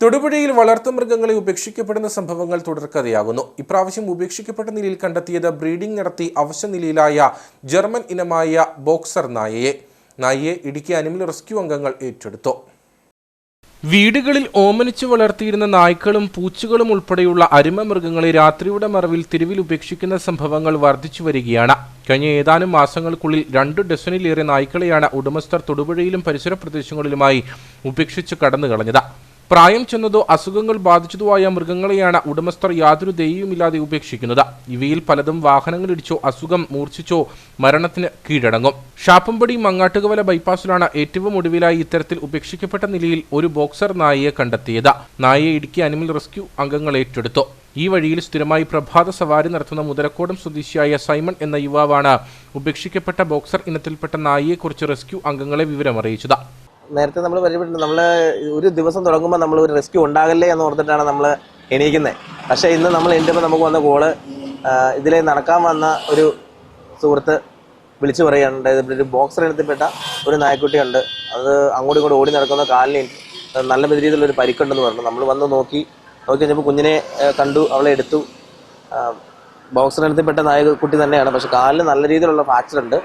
തൊടുപുഴയിൽ വളർത്തുമൃഗങ്ങളെ ഉപേക്ഷിക്കപ്പെടുന്ന സംഭവങ്ങൾ തുടർക്കഥയാകുന്നു. ഇപ്രാവശ്യം ഉപേക്ഷിക്കപ്പെട്ട നിലയിൽ കണ്ടെത്തിയത് ബ്രീഡിംഗ് നടത്തി അവശനിലയിലായ ജർമ്മൻ ഇനമായ ബോക്സർ നായയെ. നായയെ ഇടുക്കി അനിമൽ റെസ്ക്യൂ അംഗങ്ങൾ ഏറ്റെടുത്തു. വീടുകളിൽ ഓമനിച്ചു വളർത്തിയിരുന്ന നായ്ക്കളും പൂച്ചകളും ഉൾപ്പെടെയുള്ള അരിമ മൃഗങ്ങളെ രാത്രിയുടെ മറവിൽ തെരുവിൽ ഉപേക്ഷിക്കുന്ന സംഭവങ്ങൾ വർദ്ധിച്ചു വരികയാണ്. കഴിഞ്ഞ ഏതാനും മാസങ്ങൾക്കുള്ളിൽ രണ്ട് ഡസനിലേറെ നായ്ക്കളെയാണ് ഉടമസ്ഥർ തൊടുപുഴയിലും പരിസര പ്രദേശങ്ങളിലുമായി ഉപേക്ഷിച്ച് കടന്നു കളഞ്ഞത് പ്രായം ചെന്നതോ അസുഖങ്ങൾ ബാധിച്ചതോ ആയ മൃഗങ്ങളെയാണ് ഉടമസ്ഥർ യാതൊരു ദയയുമില്ലാതെ ഉപേക്ഷിക്കുന്നത്. ഇവയിൽ പലതും വാഹനങ്ങളിടിച്ചോ അസുഖം മൂർച്ഛിച്ചോ മരണത്തിന് കീഴടങ്ങും. ഷാപ്പമ്പടി മങ്ങാട്ടുകവല ബൈപ്പാസിലാണ് ഏറ്റവും ഒടുവിലായി ഇത്തരത്തിൽ ഉപേക്ഷിക്കപ്പെട്ട നിലയിൽ ഒരു ബോക്സർ നായയെ കണ്ടെത്തിയത്. നായയെ ഇടുക്കി അനിമൽ റെസ്ക്യൂ അംഗങ്ങൾ ഏറ്റെടുത്തു. ഈ വഴിയിൽ സ്ഥിരമായി പ്രഭാത സവാരി നടത്തുന്ന മുതലക്കോടം സ്വദേശിയായ സൈമൺ എന്ന യുവാവാണ് ഉപേക്ഷിക്കപ്പെട്ട ബോക്സർ ഇനത്തിൽപ്പെട്ട നായയെക്കുറിച്ച് റെസ്ക്യൂ അംഗങ്ങളെ വിവരമറിയിച്ചത്. നേരത്തെ നമ്മൾ പരിചയപ്പെട്ടിട്ടുണ്ട്. നമ്മൾ ഒരു ദിവസം തുടങ്ങുമ്പോൾ നമ്മൾ ഒരു റെസ്ക്യൂ ഉണ്ടാകല്ലേ എന്ന് ഓർത്തിട്ടാണ് നമ്മൾ എണീക്കുന്നത് പക്ഷേ ഇന്ന് നമ്മൾ എണീറ്റപ്പോൾ നമുക്ക് വന്ന കോൾ ഇതിലെ നടക്കാൻ വന്ന ഒരു സുഹൃത്ത് വിളിച്ചു പറയുന്നുണ്ട് ഒരു ബോക്സർ എടുത്തിപ്പെട്ട ഒരു നായ്ക്കുട്ടിയുണ്ട്. അത് അങ്ങോട്ടും ഇങ്ങോട്ടും ഓടി നടക്കുന്ന കാലിന് നല്ല രീതിയിലുള്ള ഒരു പരിക്കുണ്ടെന്ന് പറഞ്ഞു. നമ്മൾ വന്ന് നോക്കി നോക്കി കഴിഞ്ഞപ്പോൾ കുഞ്ഞിനെ കണ്ടു അവളെ എടുത്തു. ബോക്സറിനടുത്തിൽപ്പെട്ട നായക്കുട്ടി തന്നെയാണ്. പക്ഷെ കാലിന് നല്ല രീതിയിലുള്ള ഫ്രാക്ചർ ഉണ്ട്.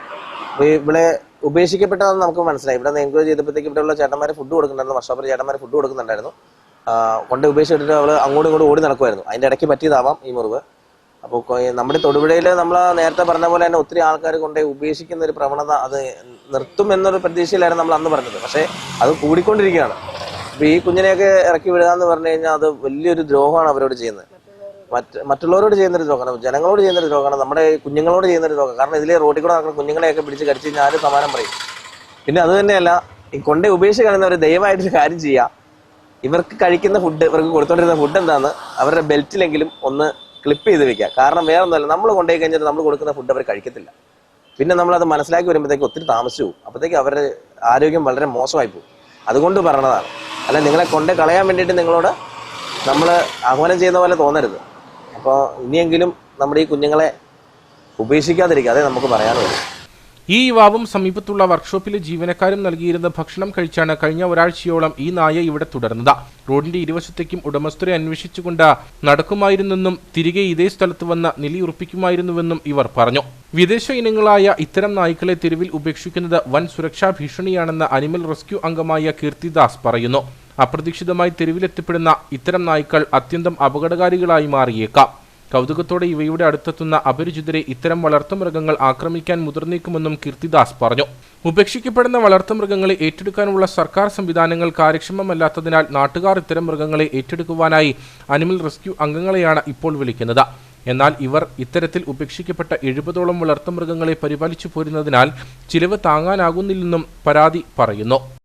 ഇവിടെ ഉപേക്ഷിക്കപ്പെട്ടതെന്ന് നമുക്ക് മനസ്സിലായി. ഇവിടെ എൻക്വയറി ചെയ്തപ്പോഴത്തേക്ക് ഇവിടെയുള്ള ചേട്ടന്മാർ ഫുഡ് കൊടുക്കുന്നുണ്ടായിരുന്നു. വർഷോപ്പിൽ ചേട്ടന്മാർ ഫുഡ് കൊടുക്കുന്നുണ്ടായിരുന്നു. കൊണ്ട് ഉപേക്ഷിച്ചിട്ട് അവൾ അങ്ങോട്ടും ഇങ്ങോട്ടും ഓടി നടക്കുമായിരുന്നു അതിന്റെ ഇടയ്ക്ക് പറ്റിയതാവാം ഈ മുറിവ്. അപ്പോൾ നമ്മുടെ തൊടുപുഴയിൽ നമ്മൾ നേരത്തെ പറഞ്ഞ പോലെ തന്നെ ഒത്തിരി ആൾക്കാർ കൊണ്ട് ഉപേക്ഷിക്കുന്ന ഒരു പ്രവണത അത് നിർത്തും എന്നൊരു പ്രതീക്ഷയിലായിരുന്നു നമ്മൾ അന്ന് പറഞ്ഞത്. പക്ഷേ അത് കൂടിക്കൊണ്ടിരിക്കുകയാണ്. അപ്പോൾ ഈ കുഞ്ഞിനെയൊക്കെ ഇറക്കി വിടുക എന്ന് പറഞ്ഞു കഴിഞ്ഞാൽ അത് വലിയൊരു ദ്രോഹമാണ് അവരോട് ചെയ്യുന്നത്. മറ്റ് മറ്റുള്ളവരോട് ചെയ്യുന്നൊരു ദ്രോഹമാണ് ജനങ്ങളോട് ചെയ്യുന്നൊരു ദ്രോഹമാണ് നമ്മുടെ കുഞ്ഞുങ്ങളോട് ചെയ്യുന്നൊരു ദ്രോഹം കാരണം ഇതിലെ റോഡിൽ കൂടെ നടക്കുന്ന കുഞ്ഞുങ്ങളെയൊക്കെ പിടിച്ച് കടിച്ച് കഴിഞ്ഞാൽ ആരും സമാനം പറയും. പിന്നെ അത് തന്നെയല്ല ഈ കൊണ്ടേ ഉപേക്ഷിച്ച് കളയുന്നവർ ദയവായിട്ടൊരു കാര്യം ചെയ്യുക. ഇവർക്ക് കഴിക്കുന്ന ഫുഡ് ഇവർക്ക് കൊടുത്തോണ്ടിരുന്ന ഫുഡ് എന്താന്ന് അവരുടെ ബെൽറ്റിലെങ്കിലും ഒന്ന് ക്ലിപ്പ് ചെയ്ത് വെക്കുക. കാരണം വേറെ ഒന്നുമല്ല നമ്മൾ കൊണ്ടുപോയി കഴിഞ്ഞാൽ നമ്മൾ കൊടുക്കുന്ന ഫുഡ് അവർ കഴിക്കത്തില്ല. പിന്നെ നമ്മൾ അത് മനസ്സിലാക്കി വരുമ്പോഴത്തേക്ക് ഒത്തിരി താമസിച്ചു പോകും. അപ്പോഴത്തേക്ക് അവരുടെ ആരോഗ്യം വളരെ മോശമായി പോകും. അതുകൊണ്ട് പറഞ്ഞതാണ്. അല്ല നിങ്ങളെ കൊണ്ടേ കളയാൻ വേണ്ടിയിട്ട് നിങ്ങളോട് നമ്മൾ ആഹ്വാനം ചെയ്യുന്ന പോലെ തോന്നരുത്. അപ്പോൾ ഇനിയെങ്കിലും നമ്മുടെ ഈ കുഞ്ഞുങ്ങളെ ഉപേക്ഷിക്കാതിരിക്കുക അതേ നമുക്ക് പറയാനുള്ളൂ. ഈ യുവാവും സമീപത്തുള്ള വർക്ക്ഷോപ്പിലെ ജീവനക്കാരും നൽകിയിരുന്ന ഭക്ഷണം കഴിച്ചാണ് കഴിഞ്ഞ ഒരാഴ്ചയോളം ഈ നായ ഇവിടെ തുടർന്നത്. റോഡിന്റെ ഇരുവശത്തേക്കും ഉടമസ്ഥരെ അന്വേഷിച്ചുകൊണ്ട് നടക്കുമായിരുന്നെന്നും തിരികെ ഇതേ സ്ഥലത്ത് വന്ന് നിലയുറപ്പിക്കുമായിരുന്നുവെന്നും ഇവർ പറഞ്ഞു. വിദേശ ഇനങ്ങളായ ഇത്തരം നായ്ക്കളെ തെരുവിൽ ഉപേക്ഷിക്കുന്നത് വൻ സുരക്ഷാ ഭീഷണിയാണെന്ന് അനിമൽ റെസ്ക്യൂ അംഗമായ കീർത്തിദാസ് പറയുന്നു. അപ്രതീക്ഷിതമായി തെരുവിലെത്തിപ്പെടുന്ന ഇത്തരം നായ്ക്കൾ അത്യന്തം അപകടകാരികളായി മാറിയേക്കാം. കൗതുകത്തോടെ ഇവയുടെ അടുത്തെത്തുന്ന അപരിചിതരെ ഇത്തരം വളർത്തുമൃഗങ്ങൾ ആക്രമിക്കാൻ മുതിർന്നേക്കുമെന്നും കീർത്തിദാസ് പറഞ്ഞു. ഉപേക്ഷിക്കപ്പെടുന്ന വളർത്തുമൃഗങ്ങളെ ഏറ്റെടുക്കാനുള്ള സർക്കാർ സംവിധാനങ്ങൾ കാര്യക്ഷമമല്ലാത്തതിനാൽ നാട്ടുകാർ ഇത്തരം മൃഗങ്ങളെ ഏറ്റെടുക്കുവാനായി അനിമൽ റെസ്ക്യൂ അംഗങ്ങളെയാണ് ഇപ്പോൾ വിളിക്കുന്നത്. എന്നാൽ ഇവർ ഇത്തരത്തിൽ ഉപേക്ഷിക്കപ്പെട്ട എഴുപതോളം വളർത്തുമൃഗങ്ങളെ പരിപാലിച്ചു പോരുന്നതിനാൽ ചിലവ് താങ്ങാനാകുന്നില്ലെന്നും പരാതി പറയുന്നു.